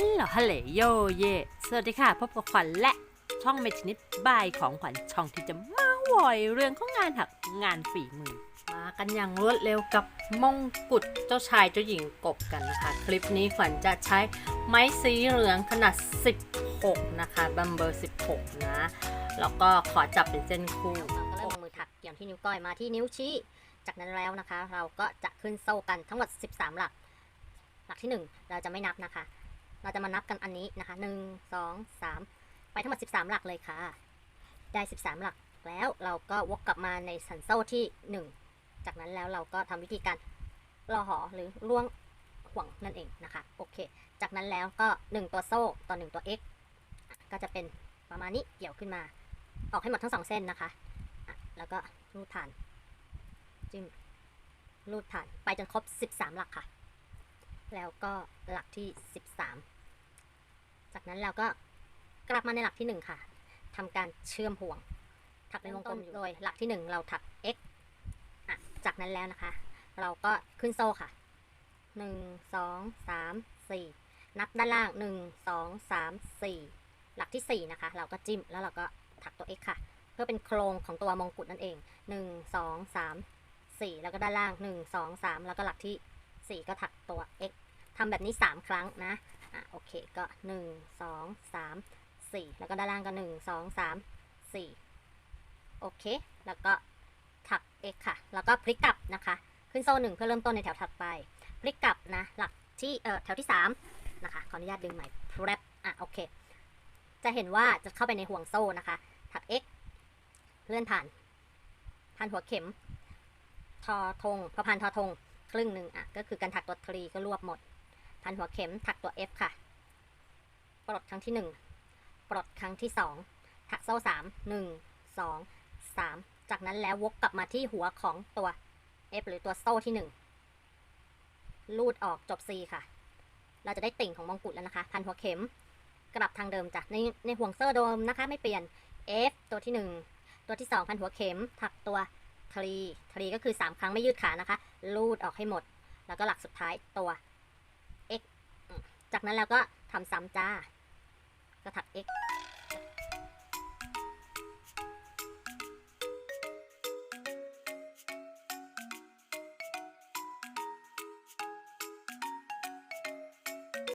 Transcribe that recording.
ฮัลโหลฮัลโหลโยเย สวัสดีค่ะ พบกับขวัญและช่องเมทินิดบายของขวัญช่องที่จะมาวอยเรื่องของงานถักงานฝีมือ มากันอย่างรวดเร็วกับมงกุฎเจ้าชายเจ้าหญิงกบกันนะคะ คลิปนี้ขวัญจะใช้ไม้สีเหลืองขนาด 16 นะคะบัมเบอร์ 16 นะ แล้วก็ขอจับเป็นเส้นคู่เราก็เริ่มลงมือถักเกี่ยวที่นิ้วก้อยมาที่นิ้วชี้ จากนั้นแล้วนะคะ เราก็จะขึ้นโซ่กันทั้งหมด 13 หลัก หลักที่ 1 เราจะไม่นับนะคะ เราจะมานับกันอันนี้นะคะ1 2 3ไปทั้งหมด13หลักเลยค่ะ ได้13หลักแล้วเราก็วกกลับมาในสันโซ่ที่1จากนั้นแล้วเราก็ทำวิธีการรอหอหรือล่วงห่วงนั่นเองนะคะโอเค จากนั้นแล้วก็ 1 ตัวโซ่ต่อ 1 ตัว x ก็จะเป็นประมาณนี้เกี่ยวขึ้นมา ออกให้หมดทั้งสองเส้นนะคะอะแล้วก็รูดฐานจิ้มรูดฐานไปจนครบ 13 หลักค่ะ แล้วก็หลักที่ 13 จากนั้นเราก็กลับมาในหลักที่ 1 ค่ะทำการเชื่อมห่วง ถักในวงกลมอยู่โดยหลักที่ 1 เราถัก x อะจากนั้นแล้วนะคะ เราก็ขึ้นโซ่ค่ะ 1 2 3 4 นับด้านล่าง 1 2 3 4 หลักที่ 4 นะคะ เราก็จิ้มแล้วเราก็ถักตัว x ค่ะ เพื่อเป็นโครงของตัวมงกุฎนั่นเอง 1 2 3 4 แล้วก็ด้านล่าง 1 2 3 แล้วก็หลักที่ 4 ก็ถักตัว x ทำแบบนี้ 3 ครั้งนะอะโอเคก็ 1 2 3 4 แล้วก็ด้านล่างก็ 1 2 3 4 โอเค แล้วก็ถัก x ค่ะ แล้วก็พลิกกลับนะคะ ขึ้นโซ่หนึ่งเพื่อเริ่มต้นในแถวถัดไป พลิกกลับนะ หลักที่เอ่อแถวที่ 3 นะคะ ขออนุญาตดึงใหม่ prep อะโอเค จะเห็นว่าจะเข้าไปในห่วงโซ่นะคะ ถัก x เลื่อนผ่าน ผ่านหัวเข็ม ทอธงพอผ่านทอธงครึ่งหนึ่งอะ ก็คือการถักตัวทรีก็รวบหมด ผ่านหัวเข็มถักตัว F ค่ะ ปลดครั้งที่หนึ่งปลดครั้งที่สองถักโซ่สามหนึ่งสองสามจากนั้นแล้ววกกลับมาที่หัวของตัว F หรือตัวโซ่ที่หนึ่งลูดออกจบ C ค่ะ เราจะได้ติ่งของมงกุฎแล้วนะคะ พันหัวเข็ม กลับทางเดิมจ้ะในในห่วงโซ่โดมนะคะ ไม่เปลี่ยน F ตัวที่ 1 ตัวที่ 2 พันหัวเข็ม ถักตัวทรีทรีก็คือ 3 ครั้งไม่ยืดขานะคะ ลูดออกให้หมด แล้วก็หลักสุดท้ายตัว จากนั้นเราก็ทำซ้ำจ้า ก็ถัก x